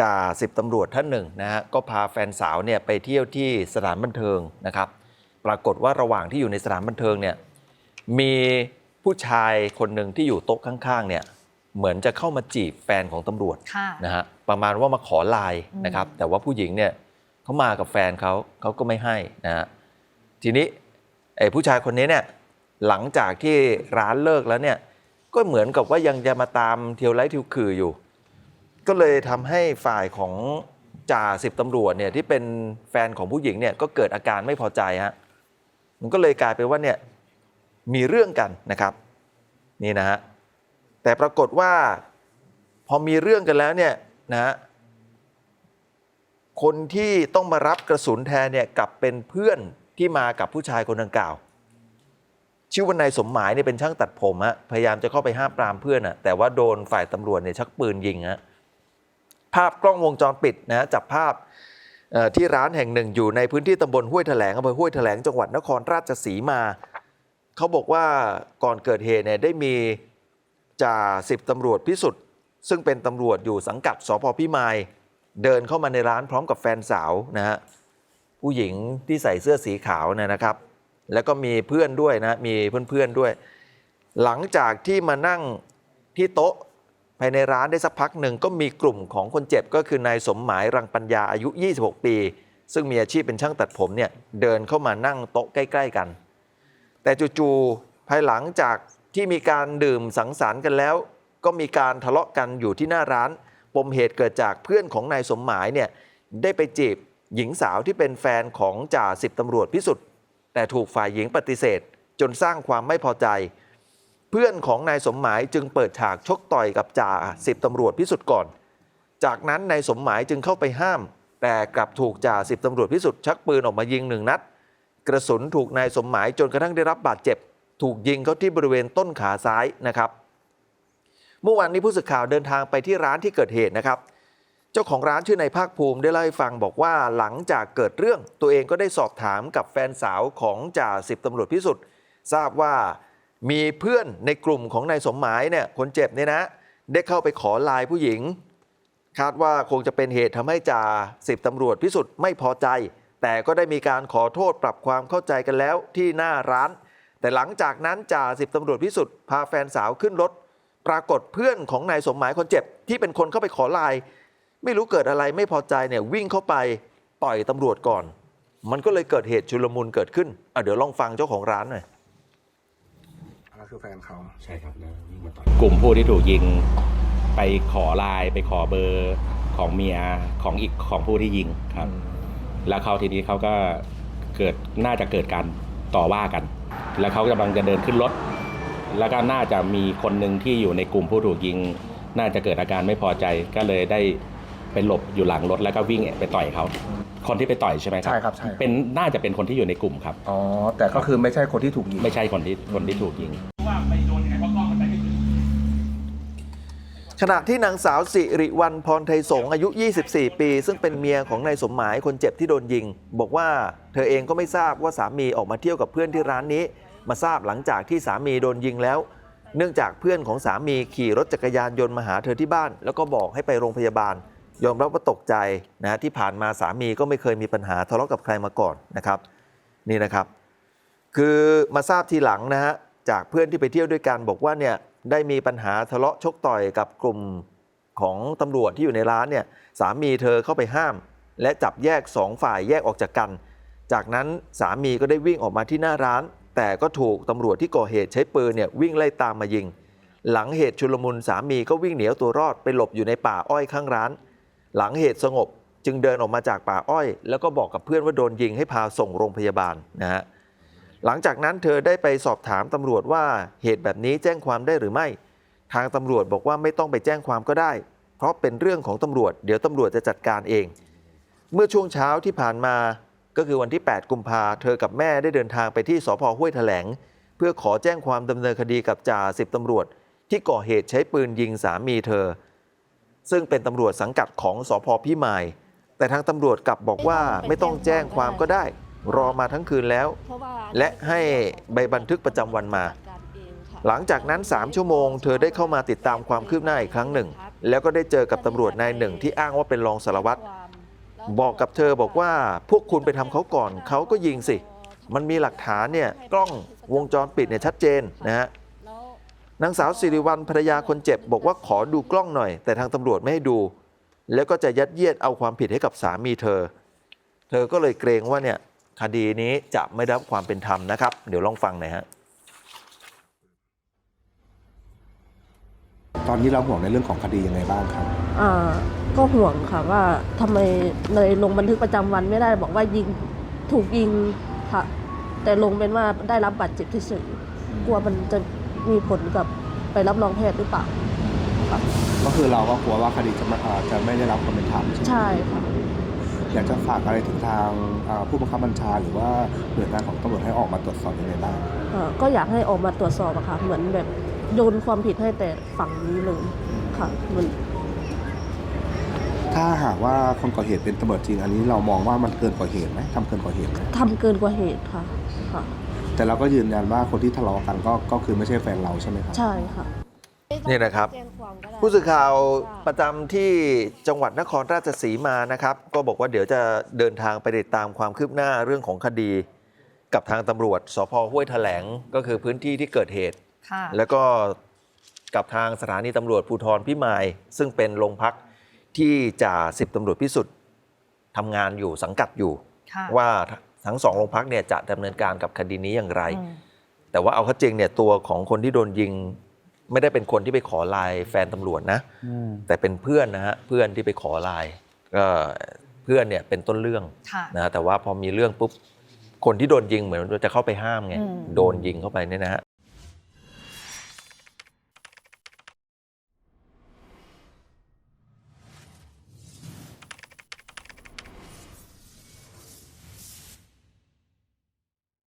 จ่าสิบตำรวจท่านหนึ่งนะฮะก็พาแฟนสาวเนี่ยไปเที่ยวที่สถานบันเทิงนะครับ ปรากฏว่าระหว่างที่อยู่ในสถานบันเทิงเนี่ยมีผู้ชายคนหนึ่งที่อยู่โต๊ะข้างๆเนี่ยเหมือนจะเข้ามาจีบแฟนของตำรวจค่ะนะฮะประมาณว่ามาขอไลน์นะครับแต่ว่าผู้หญิงเนี่ยเขามากับแฟนเขาเขาก็ไม่ให้นะฮะทีนี้ไอ้ผู้ชายคนนี้เนี่ยหลังจากที่ร้านเลิกแล้วเนี่ยก็เหมือนกับว่ายังจะมาตามเที่ยวไล่ทิวคืออยู่ ก็เลยทำให้ฝ่ายของจ่าสิบตำรวจเนี่ยที่เป็นแฟนของผู้หญิงเนี่ยก็เกิดอาการไม่พอใจฮะมันก็เลยกลายเป็นว่าเนี่ยมีเรื่องกันนะครับนี่นะฮะแต่ปรากฏว่าพอมีเรื่องกันแล้วเนี่ยนะฮะคนที่ต้องมารับกระสุนแทนเนี่ยกลับเป็นเพื่อนที่มากับผู้ชายคนดังกล่าว ชื่อว่านายสมหมายเนี่ยเป็นช่างตัดผมฮะพยายามจะเข้าไปห้ามปรามเพื่อนอะแต่ว่าโดนฝ่ายตำรวจเนี่ยชักปืนยิงฮะ ภาพกล้องวงจรปิดนะจับภาพที่ร้านแห่งหนึ่งอยู่ในพื้นที่ตำบลห้วยแถลงอำเภอห้วยแถลงจังหวัดนครราชสีมา เขาบอกว่าก่อนเกิดเหตุเนี่ยได้มีจ่าสิบตำรวจพิสุทธิ์ซึ่งเป็นตำรวจอยู่สังกัดสพพิมาย เดินเข้ามาในร้านพร้อมกับแฟนสาวนะฮะผู้หญิงที่ใส่เสื้อสีขาวเนี่ยนะครับ แล้วก็มีเพื่อนด้วยนะมีเพื่อนๆด้วย หลังจากที่มานั่งที่โต๊ะายในร้านได้สักพักหนึ่งก็มีกลุ่มของคนเจ็บก็คือนายสมหมายรังปัญญาอายุ 26 ปี ซึ่งมีอาชีพเป็นช่างตัดผมเนี่ยเดินเข้ามานั่งโต๊ะใกล้ ๆ กัน แต่จู่ๆภายหลังจากที่มีการดื่มสังสรรค์กันแล้ว ก็มีการทะเลาะกันอยู่ที่หน้าร้าน ปมเหตุเกิดจากเพื่อนของนายสมหมายเนี่ยได้ไปจีบหญิงสาวที่เป็นแฟนของจ่าสิบตำรวจพิสุทธิ์แต่ถูกฝ่ายหญิงปฏิเสธ จนสร้างความไม่พอใจ พื่อนของนายสมหมายจึงเปิดฉากชกต่อยกับจ่าสิบตำรวจพิสุทธิ์ก่อน จากนั้นนายสมหมายจึงเข้าไปห้าม แต่กลับถูกจ่าสิบตำรวจพิสุทธิ์ชักปืนออกมายิงหนึ่งนัด กระสุนถูกนายสมหมายจนกระทั่งได้รับบาดเจ็บ ถูกยิงเข้าที่บริเวณต้นขาซ้ายนะครับ เมื่อวานนี้ผู้สื่อข่าวเดินทางไปที่ร้านที่เกิดเหตุนะครับ เจ้าของร้านชื่อนายภาคภูมิได้เล่าให้ฟังบอกว่าหลังจากเกิดเรื่องตัวเองก็ได้สอบถามกับแฟนสาวของจ่าสิบตำรวจพิสุทธิ์ทราบว่า มีเพื่อนในกลุ่มของนายสมหมายเนี่ยคนเจ็บเนี่ยนะ ได้เข้าไปขอลน์ผู้หญิง คาดว่าคงจะเป็นเหตุทำให้จ่าสิบตำรวจพิสุทธิ์ไม่พอใจ แต่ก็ได้มีการขอโทษปรับความเข้าใจกันแล้วที่หน้าร้าน แต่หลังจากนั้นจ่าสิบตำรวจพิสุทธิ์พาแฟนสาวขึ้นรถ ปรากฏเพื่อนของนายสมหมายคนเจ็บ ที่เป็นคนเข้าไปขอลน์ไม่รู้เกิดอะไรไม่พอใจเนี่ยวิ่งเข้าไปต่อยตำรวจก่อน มันก็เลยเกิดเหตุชุลมุนเกิดขึ้นอะเดี๋ยวลองฟังเจ้าของร้านหน่อย คือแฟนเขา ใช่ครับแล้ววิ่งมาต่อยกลุ่มผู้ที่ถูกยิงไปขอไลน์ไปขอเบอร์ของเมียของอีกของผู้ที่ยิงครับ แล้วเขาทีนี้เขาก็เกิดน่าจะเกิดการต่อว่ากัน แล้วเขากำลังจะเดินขึ้นรถ แล้วก็น่าจะมีคนหนึ่งที่อยู่ในกลุ่มผู้ถูกยิง น่าจะเกิดอาการไม่พอใจก็เลยได้ไปหลบอยู่หลังรถแล้วก็วิ่งไปต่อยเขาคนที่ไปต่อยใช่ไหมครับใช่ครับใช่ เป็นน่าจะเป็นคนที่อยู่ในกลุ่มครับ อ๋อ แต่ก็คือไม่ใช่คนที่ถูกยิง ไม่ใช่คนที่คนที่ถูกยิง ขณะที่นางสาวสิริวัลพรไทยสงอายุ 24 ปี ซึ่งเป็นเมียของนายสมหมายคนเจ็บที่โดนยิง บอกว่าเธอเองก็ไม่ทราบว่าสามีออกมาเที่ยวกับเพื่อนที่ร้านนี้ มาทราบหลังจากที่สามีโดนยิงแล้ว เนื่องจากเพื่อนของสามีขี่รถจักรยานยนต์มาหาเธอที่บ้าน แล้วก็บอกให้ไปโรงพยาบาล ยอมรับว่าตกใจนะที่ผ่านมาสามีก็ไม่เคยมีปัญหาทะเลาะกับใครมาก่อนนะครับ นี่นะครับ คือมาทราบทีหลังนะฮะจากเพื่อนที่ไปเที่ยวด้วยกันบอกว่าเนี่ย ได้มีปัญหาทะเลาะชกต่อยกับกลุ่มของตำรวจที่อยู่ในร้านเนี่ยสามีเธอเข้าไปห้าม และจับแยกสองฝ่ายแยกออกจากกัน จากนั้นสามีก็ได้วิ่งออกมาที่หน้าร้าน แต่ก็ถูกตำรวจที่ก่อเหตุใช้ปืนเนี่ยวิ่งไล่ตามมายิง หลังเหตุชุลมุนสามีก็วิ่งหนีเอาตัวรอดไปหลบอยู่ในป่าอ้อยข้างร้าน หลังเหตุสงบจึงเดินออกมาจากป่าอ้อย แล้วก็บอกกับเพื่อนว่าโดนยิงให้พาส่งโรงพยาบาลนะฮะ หลังจากนั้นเธอได้ไปสอบถามตำรวจว่าเหตุแบบนี้แจ้งความได้หรือไม่ ทางตำรวจบอกว่าไม่ต้องไปแจ้งความก็ได้ เพราะเป็นเรื่องของตำรวจ เดี๋ยวตำรวจจะจัดการเอง เมื่อช่วงเช้าที่ผ่านมาก็คือวันที่ 8 กุมภาเธอกับแม่ได้เดินทางไปที่สพห้วยแถลง เพื่อขอแจ้งความดำเนินคดีกับจ่าสิบตำรวจ ที่ก่อเหตุใช้ปืนยิงสามีเธอ ซึ่งเป็นตำรวจสังกัดของสพพิมาย แต่ทางตำรวจกลับบอกว่าไม่ต้องแจ้งความก็ได้ รอมาทั้งคืนแล้ว และให้ใบบันทึกประจำวันมา หลังจากนั้น 3 ชั่วโมง เธอได้เข้ามาติดตามความคืบหน้าอีกครั้งหนึ่ง แล้วก็ได้เจอกับตำรวจนายหนึ่งที่อ้างว่าเป็นรองสารวัตรบอกกับเธอบอกว่าพวกคุณไปทำเขาก่อนเขาก็ยิงสิ มันมีหลักฐานเนี่ยกล้องวงจรปิดเนี่ยชัดเจนนะฮะนางสาวสิริวัลภรรยาคนเจ็บ บอกว่าขอดูกล้องหน่อย แต่ทางตำรวจไม่ให้ดู แล้วก็จะยัดเยียดเอาความผิดให้กับสามีเธอ เธอก็เลยเกรงว่าเนี่ย คดีนี้จะไม่ได้รับความเป็นธรรมนะครับ เดี๋ยวลองฟังหน่อยฮะ ตอนนี้เราห่วงในเรื่องของคดียังไงบ้างครับ อ่าก็ห่วงค่ะว่าทำไมเลยลงบันทึกประจำวันไม่ได้บอกว่ายิงถูกยิงค่ะ แต่ลงเป็นว่าได้รับบาดเจ็บเฉยๆกลัวมันจะมีผลกับไปรับรองแพทย์หรือเปล่าค่ะก็คือเราก็กลัวว่าคดีจะไม่อ่าจะไม่ได้รับความเป็นธรรมใช่ไหม ใช่ค่ะ อยากจะฝากอะไรถึงทางอ่าผู้บังคับบัญชาหรือว่าหน่วยงานของตำรวจให้ออกมาตรวจสอบยังไงบ้างอ่าก็อยากให้ออกมาตรวจสอบอะค่ะเหมือนแบบโยนความผิดให้แต่ฝั่งนี้เลยค่ะมันถ้าหากว่าคนก่อเหตุเป็นตำรวจจริง อันนี้เรามองว่ามันเกินกว่าเหตุไหมทำเกินกว่าเหตุไหมทำเกินกว่าเหตุค่ะค่ะ แต่เราก็ยืนยันว่าคนที่ทะเลาะกันก็ก็คือไม่ใช่แฟนเราใช่ไหมครับใช่ค่ะ นี่นะครับผู้สื่อข่าวประจำที่จังหวัดนครราชสีมานะครับ ก็บอกว่าเดี๋ยวจะเดินทางไปติดตามความคืบหน้าเรื่องของคดี กับทางตำรวจสพห้วยแถลงก็คือพื้นที่ที่เกิดเหตุ ค่ะ แล้วก็กับทางสถานีตำรวจภูธรพิมาย ซึ่งเป็นโรงพักที่จ่าสิบตำรวจพิสุทธิ์ทำงานอยู่สังกัดอยู่ ค่ะ ว่าทั้งสองโรงพักเนี่ยจะดำเนินการกับคดีนี้อย่างไร อืม แต่ว่าเอาเข้าจริงเนี่ยตัวของคนที่โดนยิง ไม่ได้เป็นคนที่ไปขอไลน์แฟนตำรวจนะ แต่เป็นเพื่อนนะฮะเพื่อนที่ไปขอไลน์ก็เพื่อนเนี่ยเป็นต้นเรื่องค่ะนะแต่ว่าพอมีเรื่องปุ๊บคนที่โดนยิงเหมือนจะเข้าไปห้ามไงอืมโดนยิงเข้าไปเนี่ยนะฮะ